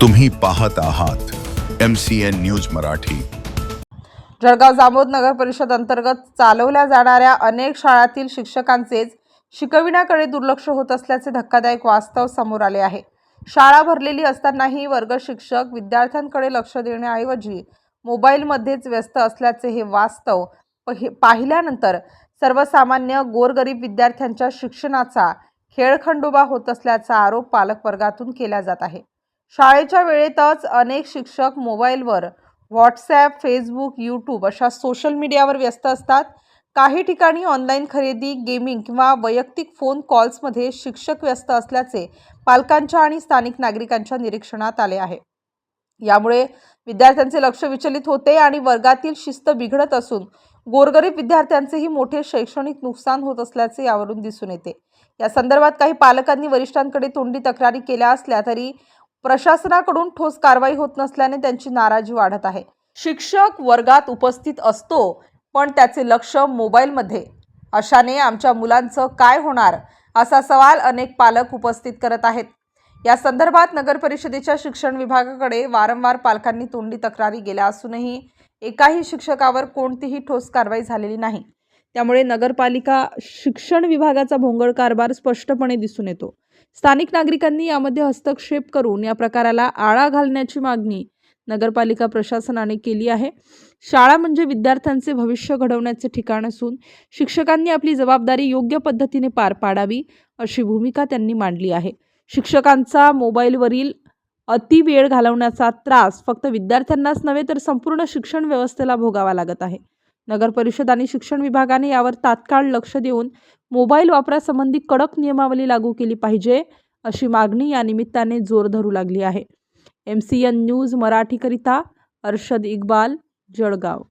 तुम्ही पाहत आहात M C N news Marathi. Jalgaon Jamod नगर परिषद अंतर्गत चालवल्या जाणाऱ्या अनेक शाळातील शिक्षकांचेच शिकविण्याकडे दुर्लक्ष होत असल्याचे धक्कादायक वास्तव समोर आले आहे. शाळा भरलेली असतानाही वर्ग शिक्षक विद्यार्थ्यांकडे लक्ष देण्याऐवजी मोबाईलमध्येच व्यस्त असल्याचे हे वास्तव पहि पाहिल्यानंतर सर्वसामान्य गोरगरीब विद्यार्थ्यांच्या शिक्षणाचा खेळखंडोबा होत असल्याचा आरोप पालकवर्गातून केला जात आहे. शाळेच्या वेळेतच अनेक शिक्षक मोबाईलवर व्हॉट्सॲप फेसबुक यूट्यूब अशा सोशल मीडियावर व्यस्त असतात. काही ठिकाणी ऑनलाईन खरेदी गेमिंग किंवा वैयक्तिक फोन कॉल्समध्ये शिक्षक व्यस्त असल्याचे पालकांच्या आणि स्थानिक नागरिकांच्या निरीक्षणात आले आहे. यामुळे विद्यार्थ्यांचे लक्ष विचलित होते आणि वर्गातील शिस्त बिघडत असून गोरगरीब विद्यार्थ्यांचेही मोठे शैक्षणिक नुकसान होत असल्याचे यावरून दिसून येते. या संदर्भात काही पालकांनी वरिष्ठांकडे तोंडी तक्रारी केल्या असल्या तरी प्रशासनाकडून ठोस कारवाई होत नसल्याने त्यांची नाराजी वाढत आहे. शिक्षक वर्गात उपस्थित असतो पण त्याचे लक्ष मोबाईलमध्ये. अशाने आमच्या मुलांचं काय होणार? असा सवाल अनेक पालक उपस्थित करत आहेत. या संदर्भात नगर परिषदेच्या शिक्षण विभागाकडे वारंवार पालकांनी तोंडी तक्रारी गेल्या असूनही एकाही शिक्षकावर कोणतीही ठोस कारवाई झालेली नाही. त्यामुळे नगरपालिका शिक्षण विभागाचा भोंगळ कारभार स्पष्टपणे दिसून येतो. स्थानिक नागरिकांनी यामध्ये हस्तक्षेप करून या प्रकाराला आळा घालण्याची मागणी नगरपालिका प्रशासनाने केली आहे. शाळा म्हणजे विद्यार्थ्यांचे भविष्य घडवण्याचे ठिकाण असून शिक्षकांनी आपली जबाबदारी योग्य पद्धतीने पार पाडावी अशी भूमिका त्यांनी मांडली आहे. शिक्षकांचा मोबाईलवरील अति वेळ घालवण्याचा त्रास फक्त विद्यार्थ्यांनाच नव्हे तर संपूर्ण शिक्षण व्यवस्थेला भोगावा लागत आहे. नगर परिषद आणि शिक्षण विभागाने यावर तात्काळ लक्ष देऊन मोबाईल वापरासंबंधी कडक नियमावली लागू केली पाहिजे अशी मागणी या निमित्ताने जोर धरू लागली आहे. एम सी एन न्यूज मराठीकरिता अर्षद इक्बाल जळगाव.